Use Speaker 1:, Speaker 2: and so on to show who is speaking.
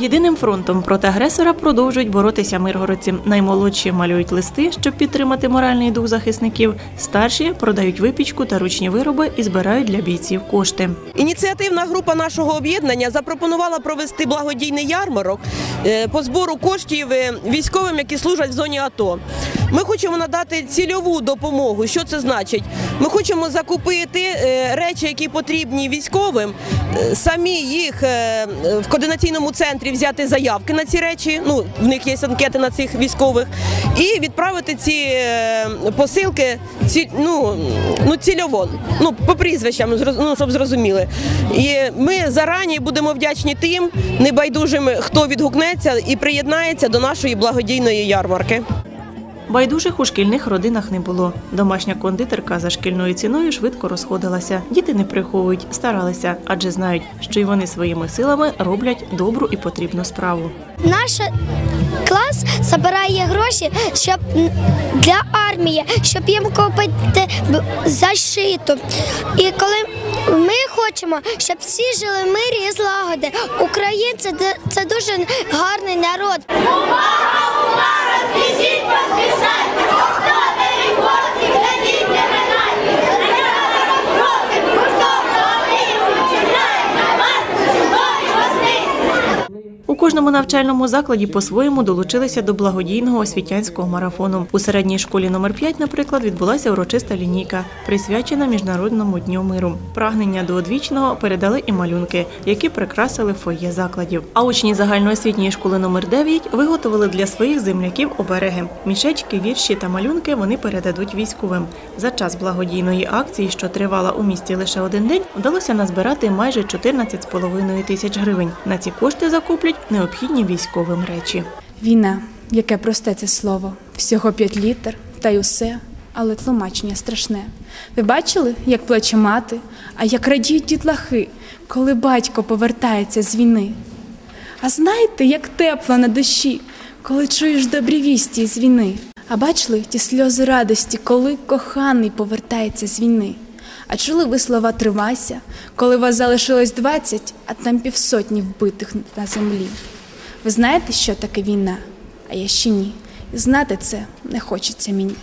Speaker 1: Єдиним фронтом проти агресора продовжують боротися миргородці. Наймолодші малюють листи, щоб підтримати моральний дух захисників. Старші продають випічку та ручні вироби і збирають для бійців кошти.
Speaker 2: Ініціативна група нашого об'єднання запропонувала провести благодійний ярмарок е, по збору коштів е, військовим, які служать в зоні АТО. Ми хочемо надати цільову допомогу. Що це значить? Ми хочемо закупити е, речі, які потрібні військовим, е, самі їх е, в координаційному центрі взяти заявки на ці речі. Ну в них є анкети на цих військових, і відправити ці посилки ці, ну, ну цільово, ну по прізвищам, ну, щоб зрозуміли. І ми зарані будемо вдячні тим небайдужим, хто відгукнеться і приєднається до нашої благодійної ярмарки.
Speaker 1: Байдужих у шкільних родинах не було. Домашня кондитерка за шкільною ціною швидко розходилася. Діти не приховують, старалися, адже знають, що й вони своїми силами роблять добру і потрібну справу.
Speaker 3: Наш клас збирає гроші щоб для армії, щоб їм купити защиту. І коли ми хочемо, щоб всі жили в мирі і злагоди. Українці це дуже гарний народ.
Speaker 1: Кожному навчальному закладі по-своєму долучилися до благодійного освітянського марафону. У середній школі номер 5, наприклад, відбулася урочиста лінійка, присвячена Міжнародному дню миру. Прагнення до одвічного передали і малюнки, які прикрасили фоє закладів. А учні загальноосвітньої школи номер 9 виготовили для своїх земляків обереги. Мішечки, вірші та малюнки вони передадуть військовим. За час благодійної акції, що тривала у місті лише один день, вдалося назбирати майже 14,5 тисяч гривень. На ці кошти закуплять необхідні військовим речі.
Speaker 4: Війна, яке просте це слово, всього п'ять літер, та й усе, але тлумачення страшне. Ви бачили, як плаче мати, а як радіють дітлахи, коли батько повертається з війни? А знаєте, як тепло на душі, коли чуєш добрі вісті з війни? А бачили ті сльози радості, коли коханий повертається з війни? А чули ви слова тримайся, коли вас залишилось двадцять, а там півсотні вбитих на землі? Ви знаєте, що таке війна? А я ще ні. І знати це не хочеться мені.